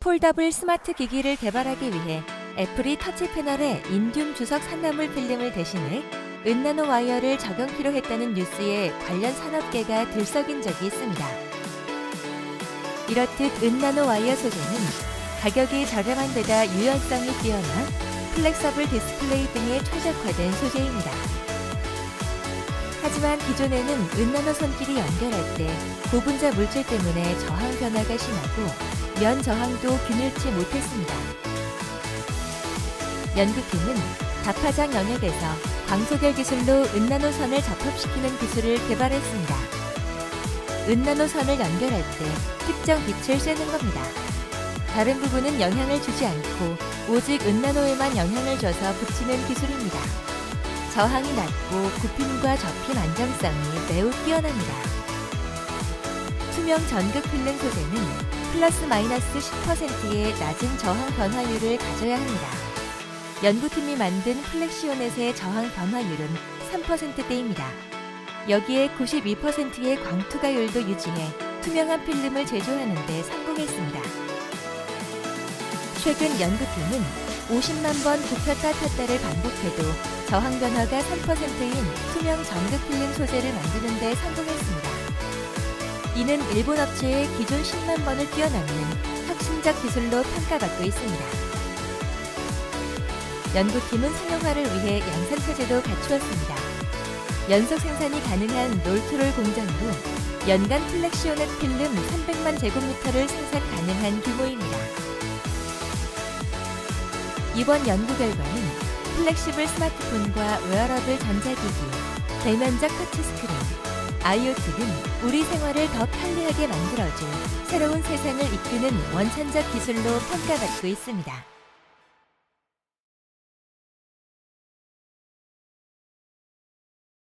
폴더블 스마트 기기를 개발하기 위해 애플이 터치 패널에 인듐 주석 산나물 필름을 대신해 은나노 와이어를 적용키로 했다는 뉴스에 관련 산업계가 들썩인 적이 있습니다. 이렇듯 은나노 와이어 소재는 가격이 저렴한 데다 유연성이 뛰어나 플렉서블 디스플레이 등에 최적화된 소재입니다. 하지만 기존에는 은나노 선끼리 연결할 때 고분자 물질 때문에 저항 변화가 심하고 면 저항도 균일치 못했습니다. 연구팀은 다파장 영역에서 광소결 기술로 은나노 선을 접합시키는 기술을 개발했습니다. 은나노 선을 연결할 때 특정 빛을 쐬는 겁니다. 다른 부분은 영향을 주지 않고 오직 은나노에만 영향을 줘서 붙이는 기술입니다. 저항이 낮고 굽힘과 접힘 안정성이 매우 뛰어납니다. 투명 전극 필름 소재는 플러스 마이너스 10%의 낮은 저항 변화율을 가져야 합니다. 연구팀이 만든 플렉시오넷의 저항 변화율은 3%대입니다. 여기에 92%의 광투가율도 유지해 투명한 필름을 제조하는 데 성공했습니다. 최근 연구팀은 50만 번 굽혔다 폈다를 반복해도 저항 변화가 3%인 투명 전극 필름 소재를 만드는 데 성공했습니다. 이는 일본 업체의 기존 10만 번을 뛰어넘는 혁신적 기술로 평가받고 있습니다. 연구팀은 상용화를 위해 양산 체제도 갖추었습니다. 연속 생산이 가능한 롤트롤 공장으로 연간 플렉시오넷 필름 300만 제곱미터를 생산 가능한 규모입니다. 이번 연구 결과는 플렉시블 스마트폰과 웨어러블 전자기기, 대면적 터치 스크린, IoT 등 우리 생활을 더 편리하게 만들어줄 새로운 세상을 이끄는 원천적 기술로 평가받고 있습니다.